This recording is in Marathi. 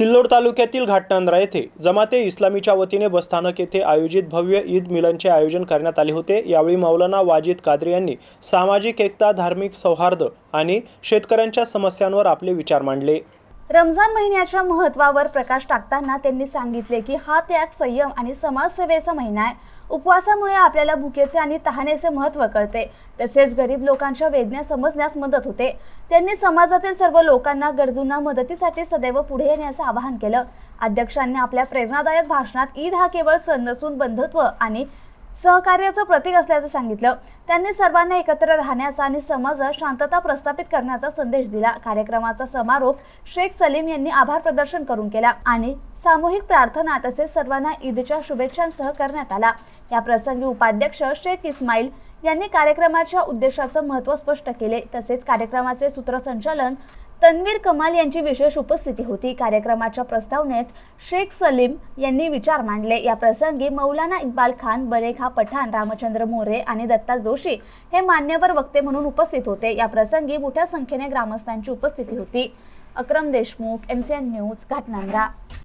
सिल्लोड तालुक्यातील घाटनांद्रा येथे जमाते इस्लामीच्या वतीने बसस्थानक येथे आयोजित भव्य ईद मिलनचे आयोजन करण्यात आले होते. यावेळी मौलाना वाजिद कादरी यांनी सामाजिक एकता धार्मिक सौहार्द आणि शेतकऱ्यांच्या समस्यांवर आपले विचार मांडले. रमजान महिन्याच्या महत्त्वावर प्रकाश टाकताना त्यांनी सांगितले की हा त्याग संयम आणि समाजसेवेचा महिना आहे. उपवासामुळे आपल्याला भुकेचे आणि तहानेचे महत्त्व कळते. तसेच गरीब लोकांच्या वेदना समजण्यास मदत होते. त्यांनी समाजातील सर्व लोकांना गरजूंना मदतीसाठी सदैव पुढे येण्याचं आवाहन केलं. अध्यक्षांनी आपल्या प्रेरणादायक भाषणात ईद हा केवळ सण नसून बंधुत्व आणि सहकार्याचं प्रतीक असल्याचं सांगितलं. त्यांनी सर्वांना एकत्र राहण्याचा आणि समाजात शांतता प्रस्थापित करण्याचा संदेश दिला. कार्यक्रमाचा समारोप शेख सलीम यांनी आभार प्रदर्शन करून केला आणि सामूहिक प्रार्थना तसेच सर्वांना ईदच्या शुभेच्छांसह करण्यात आला. या प्रसंगी उपाध्यक्ष शेख इस्माईल यांनी कार्यक्रमाच्या उद्देशाचं महत्त्व स्पष्ट केले. तसेच कार्यक्रमाचे सूत्रसंचालन तन्वीर कमाल यांची विशेष उपस्थिती होती. कार्यक्रमाच्या प्रस्तावनेत शेख सलीम यांनी विचार मांडले. या प्रसंगी मौलाना इक्बाल खान बलेखा पठाण रामचंद्र मोरे आणि दत्ता जोशी हे मान्यवर वक्ते म्हणून उपस्थित होते. या प्रसंगी मोठ्या संख्येने ग्रामस्थांची उपस्थिती होती. Akram Deshmukh M C N news Ghatnandra